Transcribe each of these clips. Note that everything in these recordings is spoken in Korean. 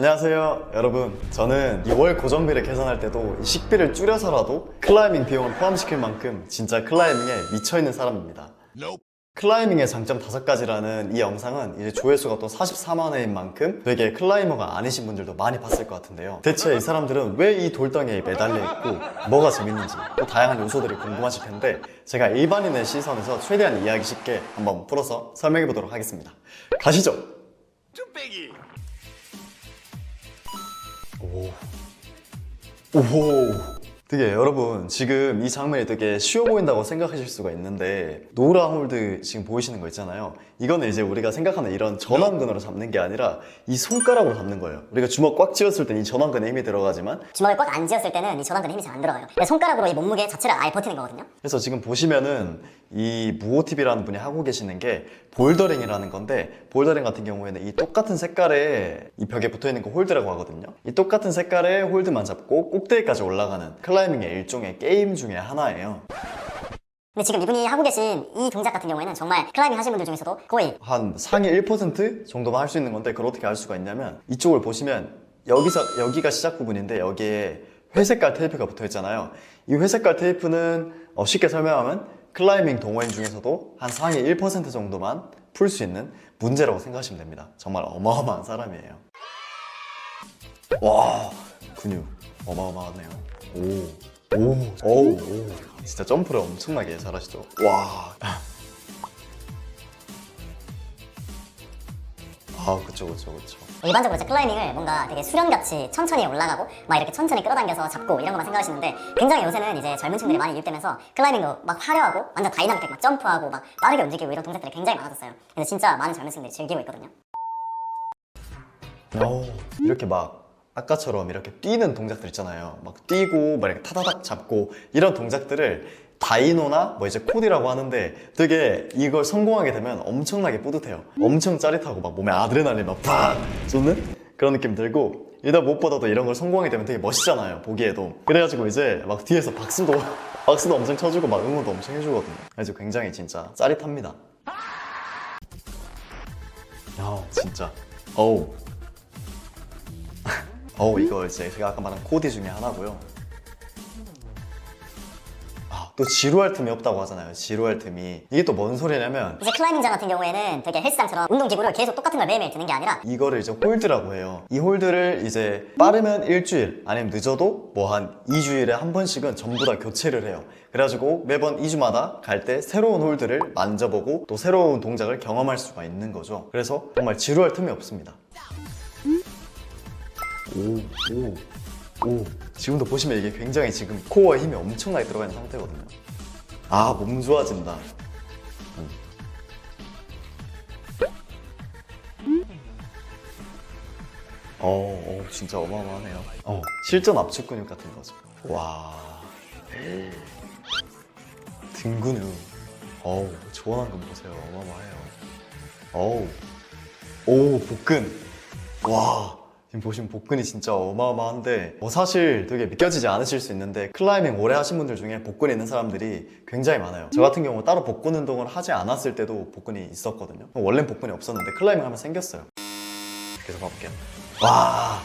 안녕하세요 여러분. 저는 이월 고정비를 계산할 때도 이 식비를 줄여서라도 클라이밍 비용을 포함시킬 만큼 진짜 클라이밍에 미쳐있는 사람입니다. 클라이밍의 장점 5가지라는 이 영상은 이제 조회수가 또 44만 회인 만큼 되게 클라이머가 아니신 분들도 많이 봤을 것 같은데요. 대체 이 사람들은 왜 이 돌덩이에 매달려 있고 뭐가 재밌는지 또 다양한 요소들이 궁금하실 텐데 제가 일반인의 시선에서 최대한 이해하기 쉽게 한번 풀어서 설명해 보도록 하겠습니다. 가시죠 오. 오호. 되게 여러분 지금 이 장면이 되게 쉬워 보인다고 생각하실 수가 있는데 노라 홀드 지금 보이시는 거 있잖아요 이거는 이제 우리가 생각하는 이런 전완근으로 잡는 게 아니라 이 손가락으로 잡는 거예요 우리가 주먹 꽉 쥐었을 땐이 전완근에 힘이 들어가지만 주먹을 꽉 안 쥐었을 때는 이 전완근에 힘이 잘 안 들어가요. 손가락으로 이 몸무게 자체를 아예 버티는 거거든요. 그래서 지금 보시면은 이 무호TV라는 분이 하고 계시는 게 볼더링이라는 건데 볼더링 같은 경우에는 이 똑같은 색깔의 이 벽에 붙어 있는 거 홀드라고 하거든요. 이 똑같은 색깔의 홀드만 잡고 꼭대기까지 올라가는 클라이밍의 일종의 게임 중에 하나예요. 근데 지금 이분이 하고 계신 이 동작 같은 경우에는 정말 클라이밍 하시는 분들 중에서도 거의 한 상위 1% 정도만 할 수 있는 건데 그걸 어떻게 알 수가 있냐면 이쪽을 보시면 여기서 여기가 시작 부분인데 여기에 회색깔 테이프가 붙어 있잖아요. 이 회색깔 테이프는 어, 쉽게 설명하면 클라이밍 동호인 중에서도 한 상위 1% 정도만 풀 수 있는 문제라고 생각하시면 됩니다. 정말 어마어마한 사람이에요. 와 근육 어마어마하네요. 오. 오, 오, 오. 진짜 점프를 엄청나게 잘하시죠. 와. 아, 그쵸, 그쵸, 그쵸. 일반적으로 이제 클라이밍을 뭔가 되게 수련같이 천천히 올라가고 막 이렇게 천천히 끌어당겨서 잡고 이런 것만 생각하시는데 굉장히 요새는 이제 젊은 층들이 많이 유입되면서 클라이밍도 막 화려하고 완전 다이나믹하게 막 점프하고 막 빠르게 움직이고 이런 동작들이 굉장히 많아졌어요. 그래서 진짜 많은 젊은 층들이 즐기고 있거든요. 오, 이렇게 막 아까처럼 이렇게 뛰는 동작들 있잖아요. 막 뛰고 막 이렇게 타다닥 잡고 이런 동작들을 다이노나 뭐 이제 코디라고 하는데 되게 이걸 성공하게 되면 엄청나게 뿌듯해요. 엄청 짜릿하고 막 몸에 아드레날린 막팍 쏘는 그런 느낌 들고 이다 무엇보다도 이런 걸 성공하게 되면 되게 멋있잖아요. 보기에도. 그래가지고 이제 막 뒤에서 박수도 박수도 엄청 쳐주고 막 응원도 엄청 해주거든요. 그래서 굉장히 진짜 짜릿합니다. 야 진짜 어우 어 이거 이제 제가 아까 말한 코디 중에 하나고요. 아, 또 지루할 틈이 없다고 하잖아요. 지루할 틈이 이게 또 뭔 소리냐면 이제 클라이밍장 같은 경우에는 되게 헬스장처럼 운동기구를 계속 똑같은 걸 매일매일 드는 게 아니라 이거를 이제 홀드라고 해요. 이 홀드를 이제 빠르면 일주일 아니면 늦어도 뭐 한 2주일에 한 번씩은 전부 다 교체를 해요. 그래가지고 매번 2주마다 갈 때 새로운 홀드를 만져보고 또 새로운 동작을 경험할 수가 있는 거죠. 그래서 정말 지루할 틈이 없습니다. 오, 오, 오. 지금도 보시면 이게 굉장히 지금 코어에 힘이 엄청나게 들어가 있는 상태거든요. 아, 몸 좋아진다. 음. 어, 어, 진짜 어마어마하네요. 어, 실전 압축 근육 같은 거죠. 와. 등 근육. 어우, 조원한 거 보세요. 어마어마해요. 어우. 오, 복근. 와. 지금 보시면 복근이 진짜 어마어마한데 뭐 사실 되게 믿겨지지 않으실 수 있는데 클라이밍 오래 하신 분들 중에 복근이 있는 사람들이 굉장히 많아요. 저 같은 경우 따로 복근 운동을 하지 않았을 때도 복근이 있었거든요. 원래는 복근이 없었는데 클라이밍 하면 생겼어요. 계속 가볼게요. 와!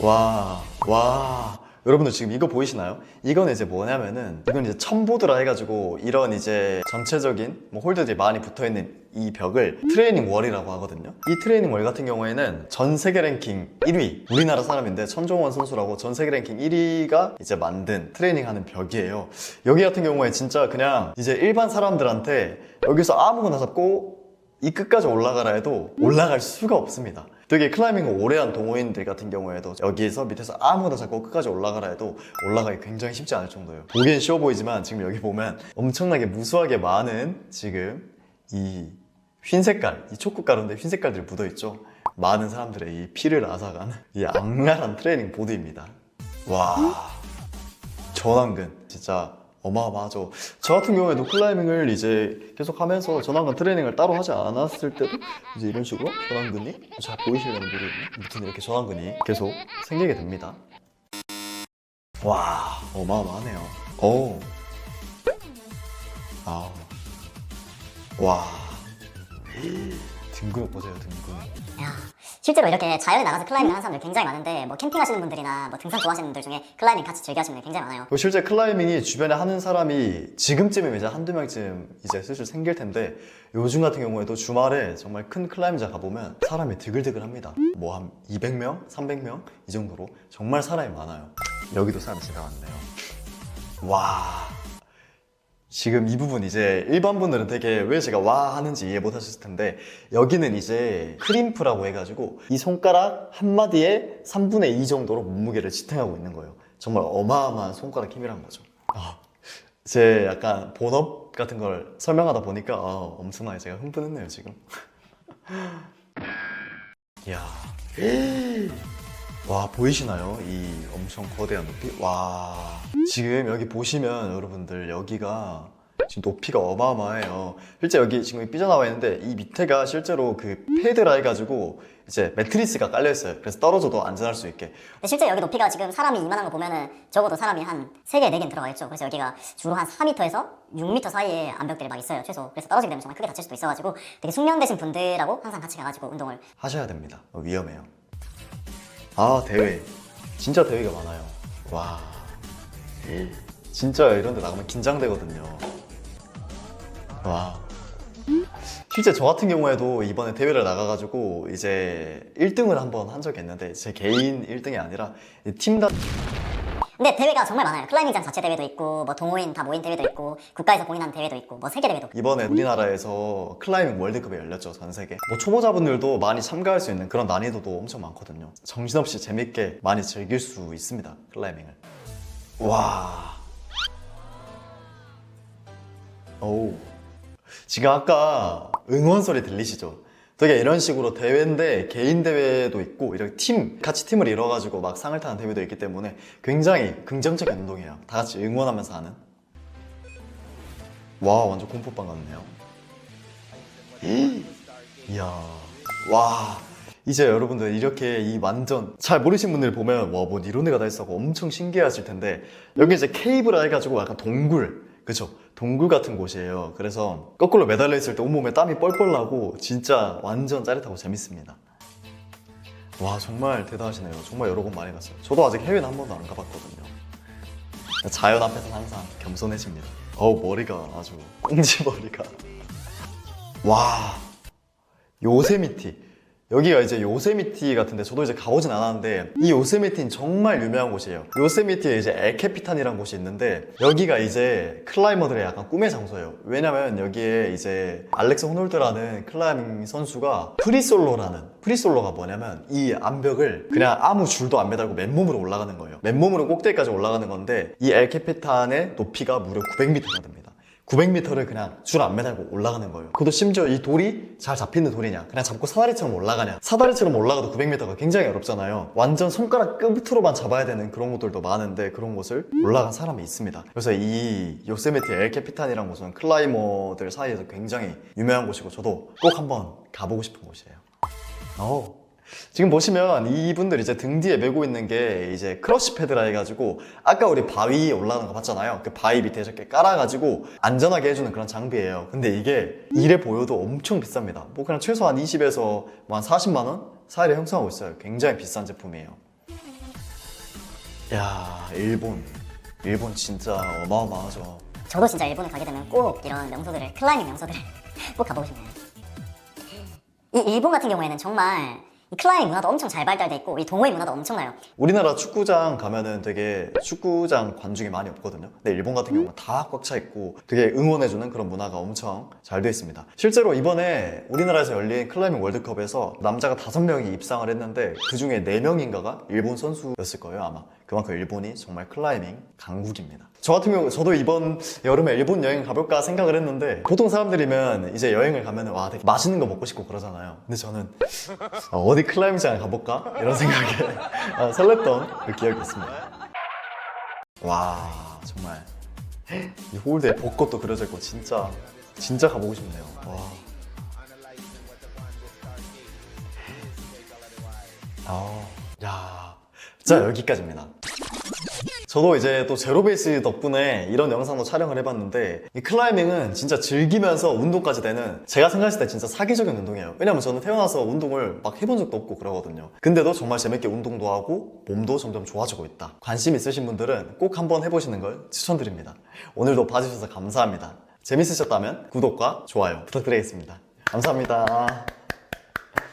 와, 와. 여러분들 지금 이거 보이시나요? 이건 이제 뭐냐면은, 이건 이제 첨보드라 해가지고, 이런 이제 전체적인 뭐 홀드들이 많이 붙어 있는 이 벽을 트레이닝 월이라고 하거든요. 이 트레이닝 월 같은 경우에는 전 세계 랭킹 1위, 우리나라 사람인데 천종원 선수라고 전 세계 랭킹 1위가 이제 만든 트레이닝 하는 벽이에요. 여기 같은 경우에 진짜 그냥 이제 일반 사람들한테 여기서 아무거나 잡고 이 끝까지 올라가라 해도 올라갈 수가 없습니다. 되게 클라이밍을 오래 한 동호인들 같은 경우에도 여기에서 밑에서 아무거나 잡고 끝까지 올라가라 해도 올라가기 굉장히 쉽지 않을 정도예요. 보기엔 쉬워 보이지만 지금 여기 보면 엄청나게 무수하게 많은 지금 이 흰 색깔, 이 초코 가루인데 흰 색깔들이 묻어 있죠. 많은 사람들의 이 피를 앗아가는 이 악랄한 트레이닝 보드입니다. 와, 전완근 진짜 어마어마하죠. 저 같은 경우에도 클라이밍을 이제 계속 하면서 전완근 트레이닝을 따로 하지 않았을 때도 이제 이런 식으로 전완근이 잘 보이시려면 모르겠네. 아무튼 이렇게 전완근이 계속 생기게 됩니다. 와, 어마어마하네요. 오. 아. 와. 등 근육 보세요 등 근육 야, 실제로 이렇게 자연에 나가서 클라이밍 하는 사람들 굉장히 많은데 뭐 캠핑 하시는 분들이나 뭐 등산 좋아하시는 분들 중에 클라이밍 같이 즐겨 하시는 분들 굉장히 많아요. 그리고 실제 클라이밍이 주변에 하는 사람이 지금쯤이면 이제 한두 명쯤 이제 슬슬 생길 텐데 요즘 같은 경우에도 주말에 정말 큰 클라이밍장 가보면 사람이 드글드글합니다. 뭐 한 200명, 300명 이 정도로 정말 사람이 많아요. 여기도 사람 진짜 많네요. 와. 지금 이 부분 이제 일반 분들은 되게 왜 제가 와 하는지 이해 못 하셨을 텐데 여기는 이제 크림프라고 해가지고 이 손가락 한 마디에 3분의 2 정도로 몸무게를 지탱하고 있는 거예요. 정말 어마어마한 손가락 힘이란 거죠. 아, 제 약간 본업 같은 걸 설명하다 보니까 아, 엄청나게 제가 흥분했네요 지금. 이야. 와 보이시나요? 이 엄청 거대한 높이? 와 지금 여기 보시면 여러분들 여기가 지금 높이가 어마어마해요 실제 여기 지금 삐져나와 있는데 이 밑에가 실제로 그 패드라 해가지고 이제 매트리스가 깔려있어요 그래서 떨어져도 안전할 수 있게 근데 실제 여기 높이가 지금 사람이 이만한 거 보면은 적어도 사람이 한 3개, 4개는 들어가 있죠. 그래서 여기가 주로 한 4m에서 6m 사이에 암벽들이 막 있어요. 최소. 그래서 떨어지게 되면 정말 크게 다칠 수도 있어가지고 되게 숙련되신 분들하고 항상 같이 가가지고 운동을 하셔야 됩니다 어, 위험해요 아 대회. 진짜 대회가 많아요. 와. 진짜 이런 데 나가면 긴장되거든요. 와. 실제 저 같은 경우에도 이번에 대회를 나가가지고 이제 1등을 한번 한 적이 있는데 제 개인 1등이 아니라 팀단 근데 대회가 정말 많아요. 클라이밍장 자체 대회도 있고 뭐 동호인 다 모인 대회도 있고 국가에서 공인하는 대회도 있고 뭐 세계 대회도 이번에 우리나라에서 클라이밍 월드컵이 열렸죠 전 세계 뭐 초보자분들도 많이 참가할 수 있는 그런 난이도도 엄청 많거든요 정신없이 재밌게 많이 즐길 수 있습니다 클라이밍을 와 오. 지금 아까 응원 소리 들리시죠? 되게 이런 식으로 대회인데 개인 대회도 있고 이렇게 팀 같이 팀을 이뤄가지고 막 상을 타는 대회도 있기 때문에 굉장히 긍정적인 운동이에요. 다 같이 응원하면서 하는. 와 완전 공포빵 같네요. 이야 와 이제 여러분들 이렇게 이 완전 잘 모르신 분들 보면 와뭐 이런 데가 다 있어 하고 엄청 신기해하실 텐데 여기 이제 케이브라 해가지고 약간 동굴 그쵸. 동굴 같은 곳이에요. 그래서 거꾸로 매달려 있을 때 온몸에 땀이 뻘뻘 나고 진짜 완전 짜릿하고 재밌습니다. 와 정말 대단하시네요. 정말 여러 곳 많이 갔어요. 저도 아직 해외는 한 번도 안 가봤거든요. 자연 앞에서는 항상 겸손해집니다. 어우 머리가 아주 꽁지 머리가. 와 요세미티 여기가 이제 요세미티 같은데 저도 이제 가보진 않았는데 이 요세미티는 정말 유명한 곳이에요. 요세미티에 이제 엘캐피탄이라는 곳이 있는데 여기가 이제 클라이머들의 약간 꿈의 장소예요. 왜냐면 여기에 이제 알렉스 호놀드라는 클라이밍 선수가 프리솔로라는 프리솔로가 뭐냐면 이 암벽을 그냥 아무 줄도 안 매달고 맨몸으로 올라가는 거예요. 맨몸으로 꼭대기까지 올라가는 건데 이 엘캐피탄의 높이가 무려 900m가 됩니다 900m를 그냥 줄 안 매달고 올라가는 거예요. 그것도 심지어 이 돌이 잘 잡히는 돌이냐, 그냥 잡고 사다리처럼 올라가냐. 사다리처럼 올라가도 900m가 굉장히 어렵잖아요. 완전 손가락 끝으로만 잡아야 되는 그런 곳들도 많은데 그런 곳을 올라간 사람이 있습니다. 그래서 이 요세미티 엘캐피탄이라는 곳은 클라이머들 사이에서 굉장히 유명한 곳이고 저도 꼭 한번 가보고 싶은 곳이에요. 어. 지금 보시면 이분들 이제 등 뒤에 메고 있는 게 이제 크러쉬 패드라 해가지고 아까 우리 바위 올라가는 거 봤잖아요. 그 바위 밑에 이렇게 깔아가지고 안전하게 해주는 그런 장비예요. 근데 이게 이래 보여도 엄청 비쌉니다. 뭐 그냥 최소한 20에서 뭐 한 40만 원 사이를 형성하고 있어요. 굉장히 비싼 제품이에요. 야 일본 일본 진짜 어마어마하죠. 저도 진짜 일본에 가게 되면 꼭 이런 명소들을 클라이밍 명소들을 꼭 가보고 싶네요. 이 일본 같은 경우에는 정말 이 클라이밍 문화도 엄청 잘 발달돼 있고 이 동호회 문화도 엄청나요. 우리나라 축구장 가면은 되게 축구장 관중이 많이 없거든요. 근데 일본 같은 경우는 다 꽉 차 있고 되게 응원해주는 그런 문화가 엄청 잘 돼 있습니다. 실제로 이번에 우리나라에서 열린 클라이밍 월드컵에서 남자가 다섯 명이 입상을 했는데 그 중에 네 명인가가 일본 선수였을 거예요 아마. 그만큼 일본이 정말 클라이밍 강국입니다. 저 같은 경우 저도 이번 여름에 일본 여행 가볼까 생각을 했는데 보통 사람들이면 이제 여행을 가면 와 되게 맛있는 거 먹고 싶고 그러잖아요. 근데 저는 아, 어디 클라이밍장을 가볼까 이런 생각에 아, 설렜던 그 기억이 있습니다. 와 정말 이 홀드에 벚꽃도 그려져 있고 진짜 진짜 가보고 싶네요. 와. 아, 야. 자 여기까지입니다. 저도 이제 또 제로베이스 덕분에 이런 영상도 촬영을 해봤는데 이 클라이밍은 진짜 즐기면서 운동까지 되는 제가 생각했을 때 진짜 사기적인 운동이에요. 왜냐면 저는 태어나서 운동을 막 해본 적도 없고 그러거든요. 근데도 정말 재밌게 운동도 하고 몸도 점점 좋아지고 있다. 관심 있으신 분들은 꼭 한번 해보시는 걸 추천드립니다. 오늘도 봐주셔서 감사합니다. 재밌으셨다면 구독과 좋아요 부탁드리겠습니다. 감사합니다